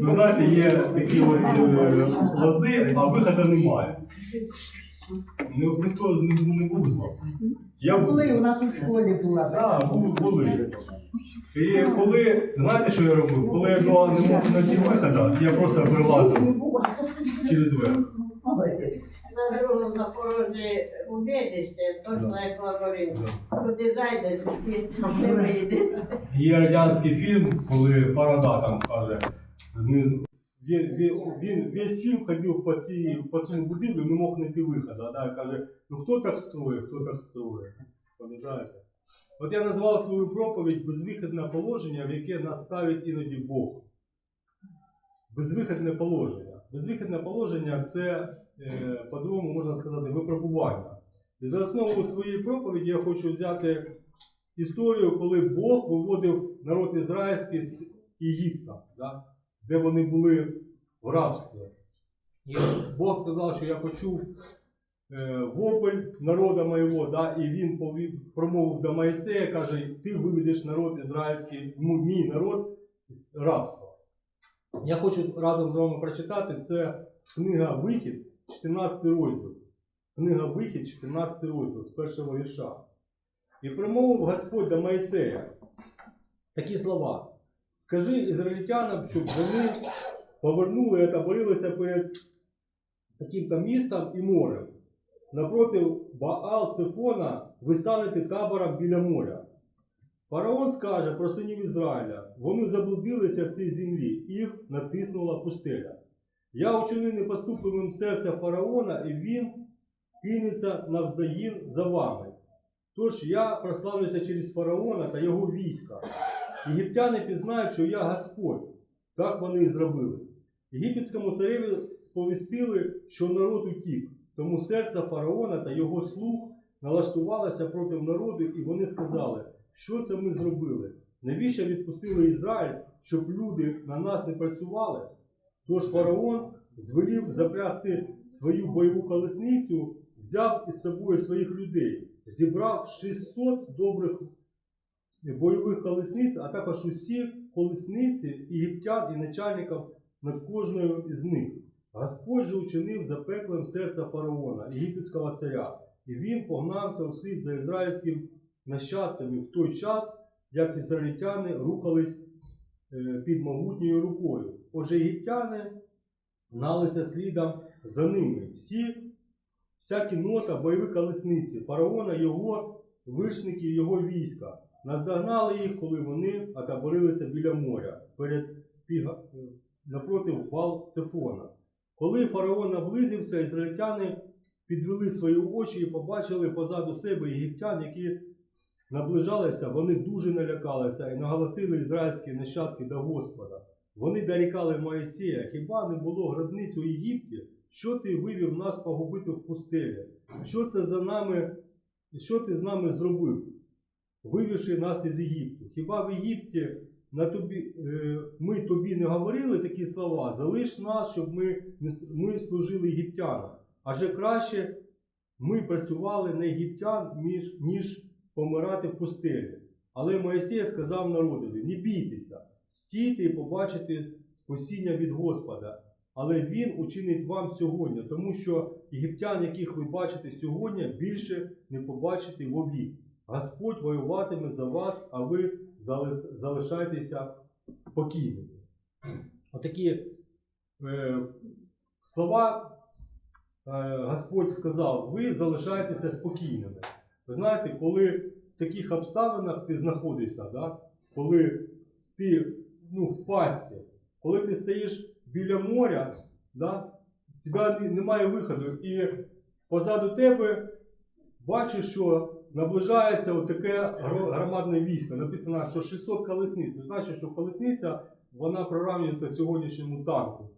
Ну, знаєте, є такі от е, лози, а виходу немає. Ну, ніхто не, не був з вас. Я був. Були, у нас у школі була. Так, були, були. І коли, знаєте, що я робив? Коли я ну, не мог знайти виходу, я просто вилазив через верх. Молодець. На другому запорожжі увидишся, точно як говорив. Туди зайдеш, там не вийдеш. Є радянський фільм, коли Фарада там каже, він, він, він весь фільм ходив по, цій, по цьому будинку, не мог знайти виходу. Да? Каже, ну хто так строїть, хто так строїть. Пам'ятаєте? От я назвав свою проповідь безвихідне положення, в яке нас ставить іноді Бог. Безвихідне положення. Безвихідне положення це, е, по-другому можна сказати, випробування. І за основу своєї проповіді я хочу взяти історію, коли Бог виводив народ ізраїльський з Єгипта, да, де вони були в рабстві. І Бог сказав, що я почув е, вопль народа моєго, да, і він промовив до Моїсея, каже, ти виведеш народ ізраїльський, ну, мій народ з рабства. Я хочу разом з вами прочитати, це книга Вихід, 14 розділ. Книга Вихід, 14 розділ з першого вірша. І промовив Господь до Моїсея такі слова. Скажи ізраїльтянам, щоб вони повернули та боролися перед таким-то містом і морем. Напроти Баал Цифона ви станете табором біля моря. Фараон скаже про синів Ізраїля, вони заблудилися в цій землі, їх натиснула пустеля. Я учинив непоступливим серця фараона, і він кинеться навздогін за вами. Тож я прославлюся через фараона та його війська. Єгиптяни пізнають, що я Господь. Так вони і зробили. Єгипетському цареві сповістили, що народ утік, тому серце фараона та його слуг налаштувалося проти народу, і вони сказали, що це ми зробили? Навіщо відпустили Ізраїль, щоб люди на нас не працювали? Тож фараон звелів запрягти свою бойову колесницю, взяв із собою своїх людей, зібрав 600 добрих бойових колесниць, а також усі колесниці єгиптян і начальників над кожною із них. Господь же учинив запеклим серце фараона, єгипетського царя, і він погнався услід за ізраїльським нащадками в той час, як ізраїльтяни рухались е, під могутньою рукою. Отже, єгиптяни гналися слідом за ними. Всі, вся кінота, бойові колесниці, фараона, його вишники, його війська. Наздогнали їх, коли вони отаборилися біля моря, перед Піга... е, напроти вал Цефона. Коли фараон наблизився, ізраїльтяни підвели свої очі і побачили позаду себе єгиптян, які наближалися, вони дуже налякалися і наголосили ізраїльські нащадки до Господа. Вони дорікали Моїсея, хіба не було гробниць у Єгипті? Що ти вивів нас погубити в пустелі? Що це за нами, що ти з нами зробив, вивівши нас із Єгипту? Хіба в Єгипті на тобі, е, ми тобі не говорили такі слова? Залиш нас, щоб ми, ми служили єгиптянам. Адже краще ми працювали на єгиптян, ніж помирати в пустелі. Але Моїсей сказав народові: не бійтеся, стійте і побачите спасіння від Господа. Але Він учинить вам сьогодні, тому що єгиптян, яких ви бачите сьогодні, більше не побачите вовік. Господь воюватиме за вас, а ви залишайтеся спокійними. Отакі е, слова е, Господь сказав: ви залишаєтеся спокійними. Ви знаєте, коли в таких обставинах ти знаходишся, да? коли ти ну, в пасті, коли ти стоїш біля моря, да? тебе немає виходу, і позаду тебе бачиш, що наближається таке громадне військо. Написано, що 600 колесниць. Це значить, що колесниця вона проравнюється сьогоднішньому танку.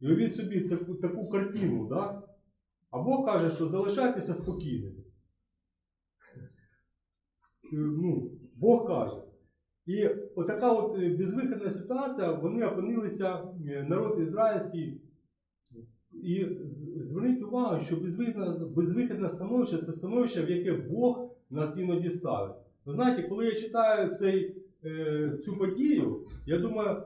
І уявіть собі таку, таку картину, да? а Бог каже, що залишайтеся спокійними. Е, Ну, Бог каже. І отака от е, безвихідна ситуація, вони опинилися, е, народ ізраїльський. І зверніть увагу, що безвихідне становище це становище, в яке Бог нас іноді ставить. Ви знаєте, коли я читаю цей цю подію, я думаю,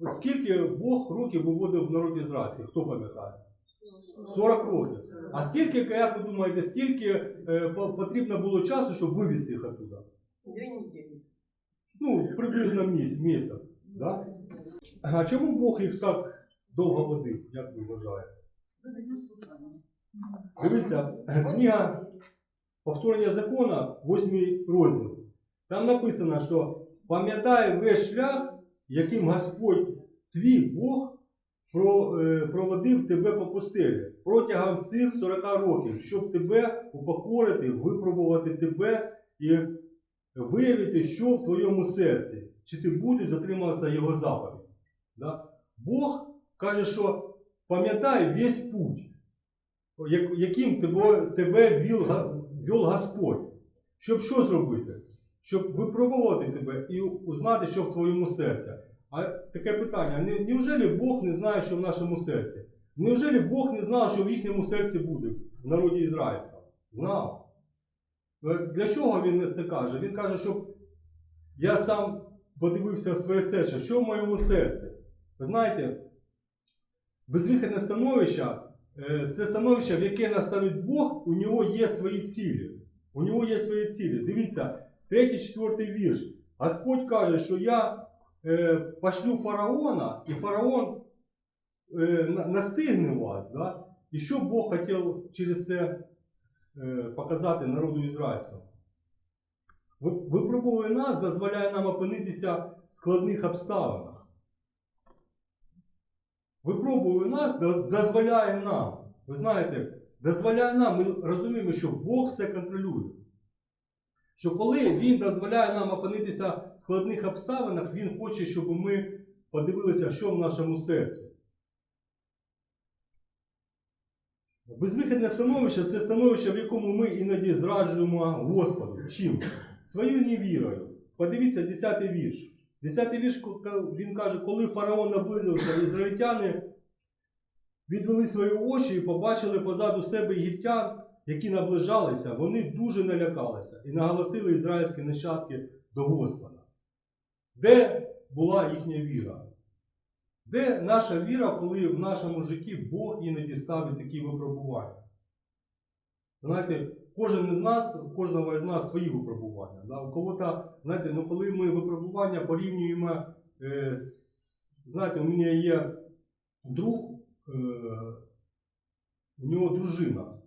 от скільки Бог років виводив в народ ізраїльський, хто пам'ятає? 40 років. А скільки, як ви думаєте, скільки е, потрібно було часу, щоб вивезти їх оттуда? Дві неділі. Ну, приблизно місяць. да? А чому Бог їх так довго водив, як ви вважаєте? Дивіться, книга повторення закона, 8 розділ. Там написано, що пам'ятай весь шлях, яким Господь твій Бог проводив тебе по пустелі протягом цих 40 років, щоб тебе упокорити, випробувати тебе і виявити, що в твоєму серці, чи ти будеш дотримуватися його заповідей. Да? Бог каже, що пам'ятай весь путь, яким тебе, тебе вів, вів Господь. Щоб що зробити? Щоб випробувати тебе і узнати, що в твоєму серці. А таке питання: не- неужели Бог не знає, що в нашому серці? Неужели Бог не знав, що в їхньому серці буде в народі ізраїльському? Знав. Е, Для чого він це каже? Він каже, щоб я сам подивився в своє серце, що в моєму серці. Знаєте, безвихідне становище е, це становище, в яке нас ставить Бог, у нього є свої цілі. У нього є свої цілі. Дивіться, третій, четвертий вірш. Господь каже, що я е, пошлю фараона, і фараон е, настигне вас. Да? І що Бог хотів через це е, показати народу ізраїльському? Ви- Випробовує нас, дозволяє нам опинитися в складних обставинах. Випробує нас, дозволяє нам. Ви знаєте, дозволяє нам, ми розуміємо, що Бог все контролює. Що коли Він дозволяє нам опинитися в складних обставинах, Він хоче, щоб ми подивилися, що в нашому серці. Безвихідне становище це становище, в якому ми іноді зраджуємо Господу. Чим? Своєю невірою. Подивіться 10 вірш. 10 вірш він каже, коли фараон наблизився, ізраїльтяни відвели свої очі і побачили позаду себе єгиптян, які наближалися, вони дуже налякалися і наголосили ізраїльські нащадки до Господа. Де була їхня віра? Де наша віра, коли в нашому житті Бог іноді ставить такі випробування? Знаєте, кожен із нас, кожного із нас свої випробування. Да? У кого-то, знаєте, ну коли ми випробування порівнюємо, е, з, знаєте, у мене є друг, е, у нього дружина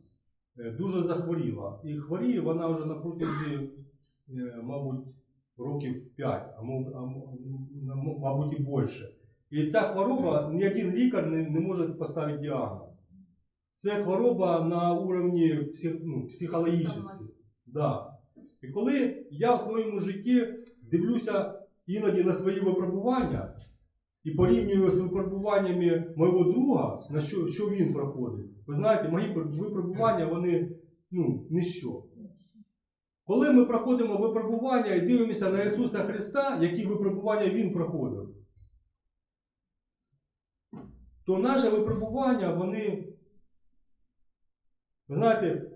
дуже захворіла. І хворіє вона вже на протязі, е, мабуть, років 5, а мабуть і більше. І ця хвороба ні один лікар не, не може поставити діагноз. Це хвороба на уровні псих, ну, психологічний. Да. І коли я в своєму житті дивлюся іноді на свої випробування і порівнюю з випробуваннями моєго друга, на що, що він проходить, ви знаєте, мої випробування, вони ну, ніщо. Коли ми проходимо випробування і дивимося на Ісуса Христа, які випробування Він проходив, то наше випробування, вони, ви знаєте,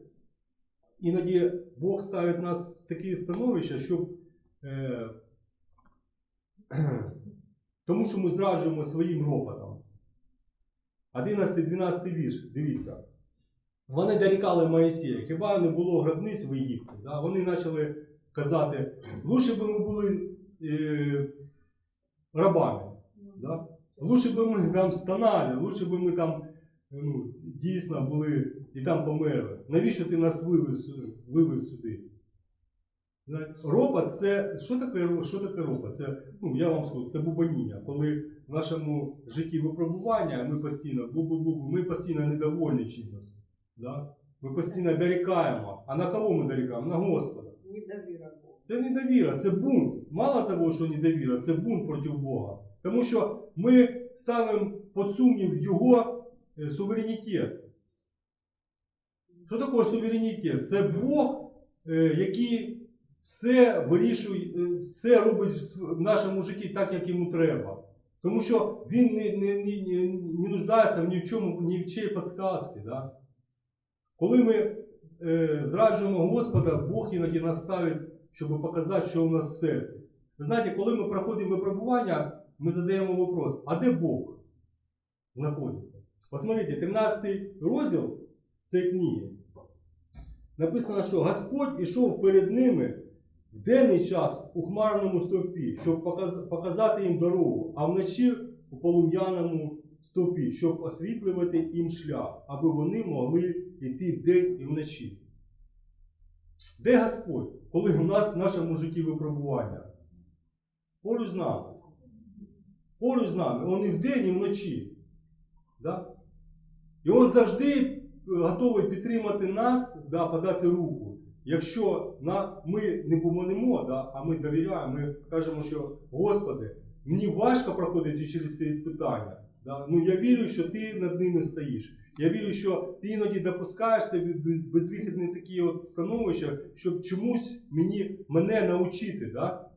іноді Бог ставить нас в такі становища, щоб. Е, тому що ми зраджуємо своїм ропотом. 11-12 вірш, дивіться. Вони дорікали Моїсія, хіба не було гробниць в Єгипті? Да? Вони почали казати, лучше би ми були е, рабами. Да? Лучше би ми там стонали, лучше би ми там ну, дійсно були і там померли. Навіщо ти нас вивів, сю- вивів сюди? Знаєте, це що таке, що таке ропот? Це, ну, я вам скажу, це бубаніння. Коли в нашому житті випробування ми постійно бу-бу-бу, ми постійно недовольні чимось. Да? Ми постійно дорікаємо. А на кого ми дорікаємо? На Господа. Недовіра. Це недовіра, це бунт. Мало того, що недовіра, це бунт проти Бога. Тому що ми ставимо під сумнів його е, суверенітет. Що таке суверенітет? Це Бог, е, який все вирішує, е, все робить в нашому житті так, як йому треба. Тому що він не, не, не, не, нуждається ні в чому, ні в чиїй підсказки. Да? Коли ми е, зраджуємо Господа, Бог іноді нас ставить, щоб показати, що у нас в серці. Ви знаєте, коли ми проходимо випробування, ми задаємо вопрос, а де Бог знаходиться? Посмотрите, 13 розділ цієї книги. Написано, що Господь ішов перед ними в денний час у хмарному стовпі, щоб показати їм дорогу, а вночі у полум'яному стовпі, щоб освітлювати їм шлях, аби вони могли йти вдень і вночі. Де Господь, коли у нас в нашому житті випробування? Поруч з нами. Поруч з нами. Він і вдень, і вночі. Да? І він завжди е, готовий підтримати нас, да, подати руку. Якщо на, ми не поманемо, да, а ми довіряємо, ми кажемо, що Господи, мені важко проходити через ці іспитання. Да? Ну, я вірю, що ти над ними стоїш. Я вірю, що ти іноді допускаєшся від- безвихідні такі от становища, щоб чомусь мені, мене навчити. Да?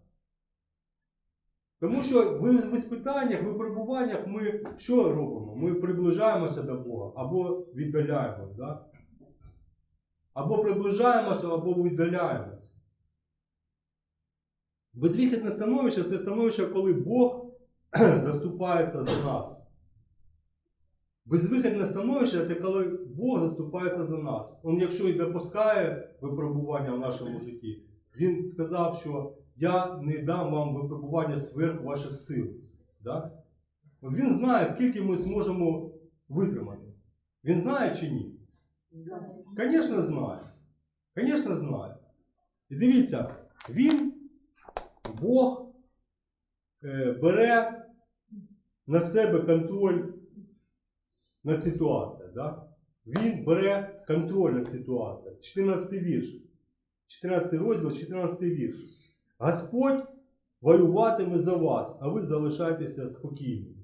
Тому що в, в іспитаннях, в випробуваннях ми що робимо? Ми приближаємося до Бога або віддаляємося. Да? Або приближаємося, або віддаляємося. Безвихідне становище це становище, коли Бог заступається за нас. Безвихідне становище це коли Бог заступається за нас. Он, якщо і допускає випробування в нашому житті, Він сказав, що я не дам вам випробування сверх ваших сил. Да? Він знає, скільки ми зможемо витримати. Він знає чи ні? Звісно, знає. Звісно, знає. І дивіться, він, Бог, е, бере на себе контроль над ситуацією. Да? Він бере контроль над ситуацією. 14 вірш. 14 розділ, 14 вірш. Господь воюватиме за вас, а ви залишайтеся спокійними.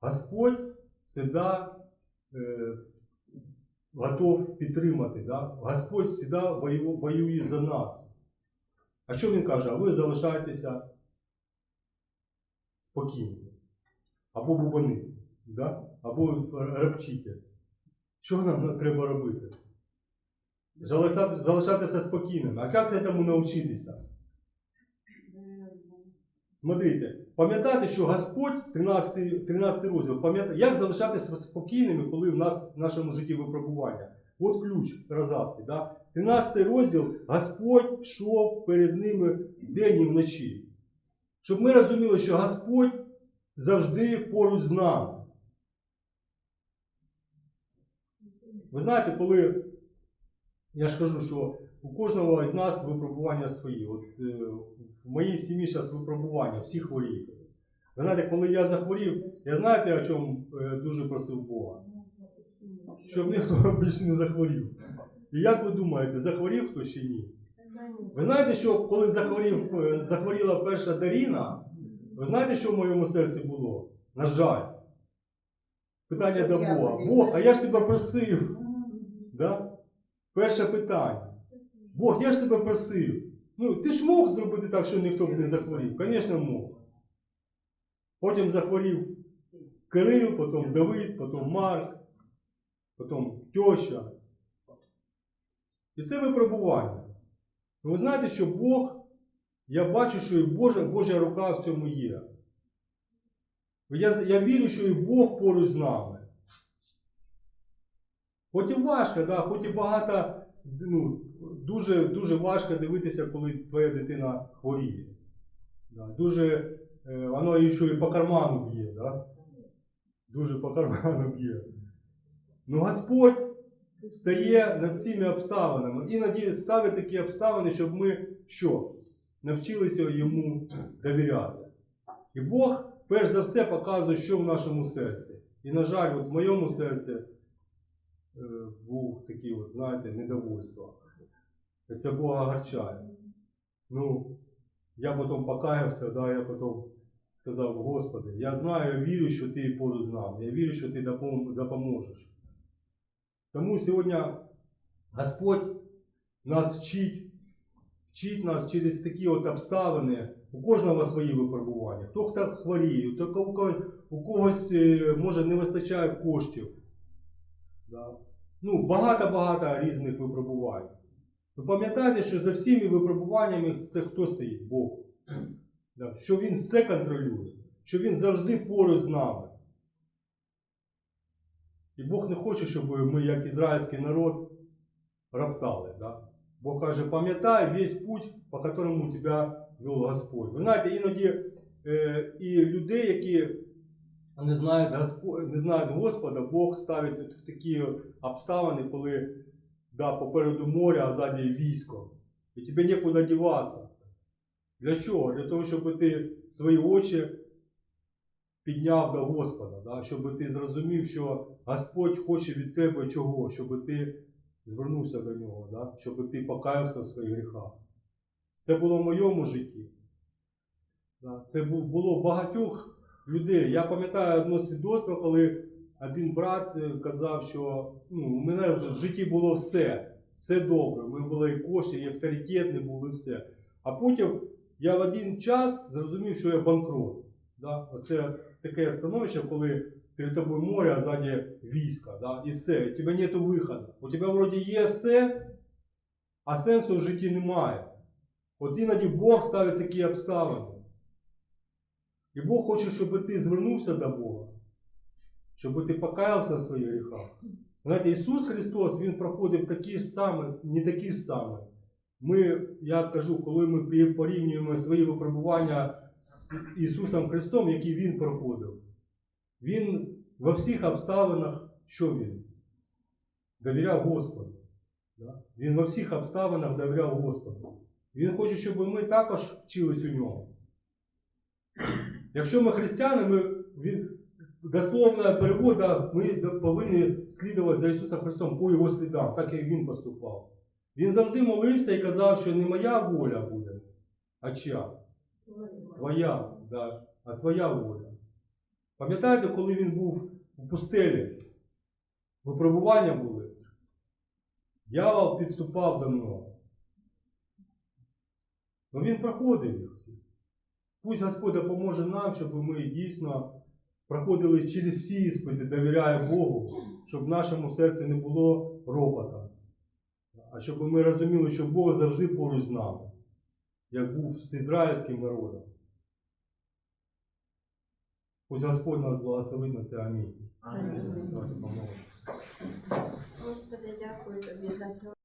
Господь завжди готов підтримати. Да? Господь завжди вою- воює за нас. А що він каже? А ви залишайтеся спокійними. Або бубани, да? або репчите. Що нам треба робити? Залишатися спокійними. А як цьому навчитися? Смотрите, пам'ятайте, що Господь, 13, 13 розділ, пам'ятає, як залишатися спокійними, коли в нас в нашому житті випробування. От ключ розгадки. Да? 13 розділ Господь йшов перед ними вдень і вночі. Щоб ми розуміли, що Господь завжди поруч з нами. Ви знаєте, коли я ж кажу, що у кожного із нас випробування свої. От, е, в моїй сім'ї зараз випробування, всі хворіють. Ви знаєте, коли я захворів, я знаєте, о чому е, дуже просив Бога? Щоб ніхто більше не захворів. І як ви думаєте, захворів хто чи ні? Ви знаєте, що коли захворів, е, захворіла перша Даріна, ви знаєте, що в моєму серці було? На жаль. Питання до Бога. Бог, а я ж тебе просив. Да? Перше питання. Бог, я ж тебе просив. Ну, ти ж мог зробити так, що ніхто б не захворів? Звісно, мог. Потім захворів Кирил, потім Давид, потім Марк, потім теща. І це випробування. Ви знаєте, що Бог, я бачу, що і Божа, Божа рука в цьому є. Я, я вірю, що і Бог поруч з нами. Хоч і важко, да, хоч і багато, ну, дуже, дуже важко дивитися, коли твоя дитина хворіє. Да, дуже, е, воно що і по карману б'є, да? дуже по карману б'є. Ну Господь стає над цими обставинами. Іноді ставить такі обставини, щоб ми що? Навчилися йому довіряти. І Бог, перш за все, показує, що в нашому серці. І, на жаль, от в моєму серці був такий, от, знаєте, недовольство. Це Бога гарчає. Ну, я потім покаявся, да, я потім сказав, Господи, я знаю, я вірю, що ти поруч з нами, я вірю, що ти допоможеш. Тому сьогодні Господь нас вчить, вчить нас через такі от обставини. У кожного свої випробування. Хто хто хворіє, хто у когось, у когось е, може не вистачає коштів. Да. Ну, багато-багато різних випробувань. Ви пам'ятаєте, що за всіми випробуваннями хто стоїть? Бог. Да, що він все контролює, що він завжди поруч з нами. І Бог не хоче, щоб ми, як ізраїльський народ, роптали. Да? Бог каже, пам'ятай весь путь, по которому тебе вел Господь. Ви знаєте, іноді е, і людей, які не знають, Господь, не знають Господа, Бог ставить в такі обставини, коли да, попереду море, а ззаді військо. І тобі нікуди діватися. Для чого? Для того, щоб ти свої очі підняв до Господа, да? щоб ти зрозумів, що Господь хоче від тебе чого, щоб ти звернувся до нього, да? щоб ти покаявся в своїх гріхах. Це було в моєму житті. Да? Це було в багатьох людей. Я пам'ятаю одне свідоцтво, коли один брат е, казав, що ну, у мене в житті було все, все добре. Мене були і кошти, і авторитетні були все. А потім я в один час зрозумів, що я банкрот. Да? Оце таке становище, коли перед тобою море, а ззаді війська. Да? І все, у тебе нету виходу. У тебе вроді є все, а сенсу в житті немає. От іноді Бог ставить такі обставини. І Бог хоче, щоб ти звернувся до Бога, щоб ти покаявся в своїх гріхах. Знаєте, Ісус Христос, Він проходив такі ж самі, не такі ж самі. Ми, я кажу, коли ми порівнюємо свої випробування з Ісусом Христом, які Він проходив, Він во всіх обставинах, що Він? Довіряв Господу. Да? Він во всіх обставинах довіряв Господу. Він хоче, щоб ми також вчились у нього. Якщо ми християни, ми, він, дословна перевода, ми повинні слідувати за Ісусом Христом по Його слідам, так як Він поступав. Він завжди молився і казав, що не моя воля буде, а чия? Твоя, да, а твоя воля. Пам'ятаєте, коли він був у пустелі? Випробування були? Дьявол підступав до нього. Ну він проходив їх. Пусть Господь допоможе нам, щоб ми дійсно проходили через всі іспити, довіряя Богу, щоб в нашому серці не було ропота. А щоб ми розуміли, що Бог завжди поруч з нами, як був з ізраїльським народом. Пусть Господь нас благословить на це. Амінь. Амінь. Господи, дякую тобі за все.